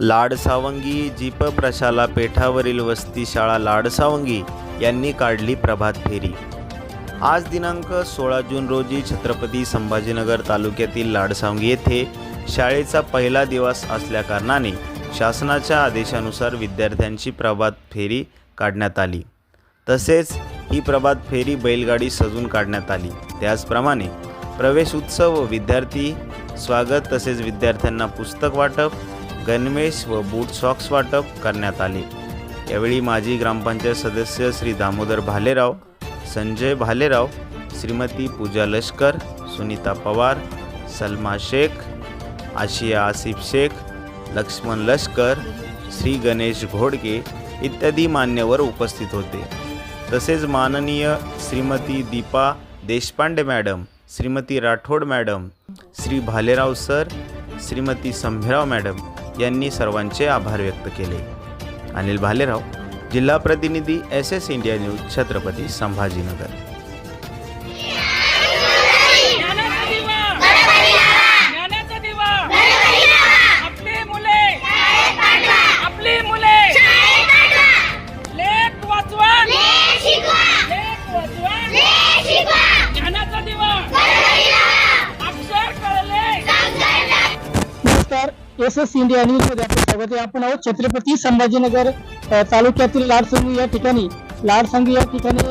Ladsawangi jeep प्रशाला पेठावरील वस्ती शाळा लाडसावंगी यांनी काढली प्रभात फेरी. आज दिनांक सोळा जून रोजी छत्रपती संभाजीनगर तालुक्यातील लाडसावंगी येथे शाळेचा पहिला दिवस असल्याकारणाने शासनाच्या आदेशानुसार विद्यार्थ्यांची प्रभात फेरी काढण्यात आली. तसेच ही प्रभात फेरी बैलगाडी सजून काढण्यात आली. त्याचप्रमाणे प्रवेश उत्सव व विद्यार्थी स्वागत तसेच विद्यार्थ्यांना पुस्तक वाटप गणवेश व बूट सॉक्स वाटप करण्यात आले. यावेळी माजी ग्रामपंचायत सदस्य श्री दामोदर भालेराव संजय भालेराव श्रीमती पूजा लष्कर सुनीता पवार सलमा शेख आशिया आसिफ शेख लक्ष्मण लष्कर श्री गणेश घोडके इत्यादी मान्यवर उपस्थित होते. तसेच माननीय Shrimati Deepa Deshpande madam Shrimati Rathod madam Shri Bhalerao sir Shrimati Sambherao madam यांनी सर्वांचे आभार व्यक्त केले. अनिल भालेराव जिल्हा प्रतिनिधी S S India news Chhatrapati Sambhajinagar. नमस्कार. एस एस इंडिया न्यूजमध्ये आपलं स्वागत आहे. आपण आहोत छत्रपती संभाजीनगर तालुक्यातील लाडसंगी या ठिकाणी. लाडसंगी या ठिकाणी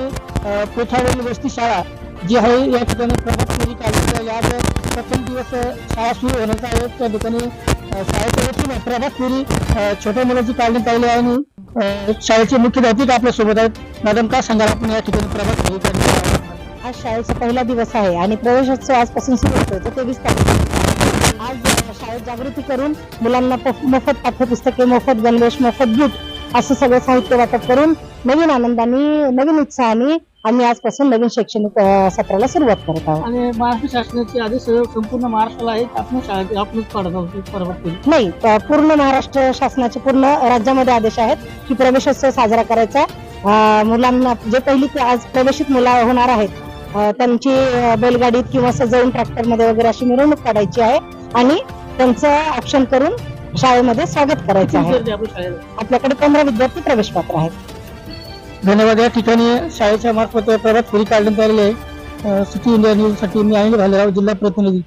कोठावरील वस्ती शाळा जी आहे या ठिकाणी प्रभात फेरी काढली आज प्रथम दिवस शाळा सुरू होण्याचा आहे. त्या ठिकाणी शाळेच्या वतीने प्रभात फेरी छोट्या मुलांची काढण्यात आली आहे आणि शाळेचे मुख्याध्यापिका आपल्यासोबत आहेत. मॅडम काय सांगाल? आपण या ठिकाणी प्रभात फेरी काढली आज शाळेचा पहिला दिवस आहे आणि प्रवेशोत्सव आजपासून सुरू होतो तो तेवीस तारीख जागृती करून मुलांना मोफत पाठ्यपुस्तके मोफत गणवेश मोफत बूट असं सगळं साहित्य वाटप करून नवीन आनंदाने नवीन उत्साहाने आम्ही आजपासून नवीन शैक्षणिक सत्राला सुरुवात करत आहोत. आणि महाराष्ट्र शासनाचे आदेश संपूर्ण महाराष्ट्राला आपण शाळेत नाही. पूर्ण महाराष्ट्र शासनाचे पूर्ण राज्यामध्ये आदेश आहेत की प्रवेशोत्सव साजरा करायचा. मुलांना जे पहिली ते आज प्रवेशित मुलं होणार आहेत त्यांची बैलगाडीत किंवा सजवून ट्रॅक्टरमध्ये वगैरे अशी मिरवणूक काढायची आहे. आणि त्यांचं ऑप्शन करून शाळेमध्ये स्वागत करायचं आहे. आपल्याकडे पंधरा विद्यार्थी प्रवेश पात्र आहेत. धन्यवाद. या ठिकाणी शाळेच्या मार्फत प्रभात फेरी काढण्यात आलेली आहे. सिटी इंडिया न्यूजसाठी मी अनिल भालेराव जिल्हा प्रतिनिधी.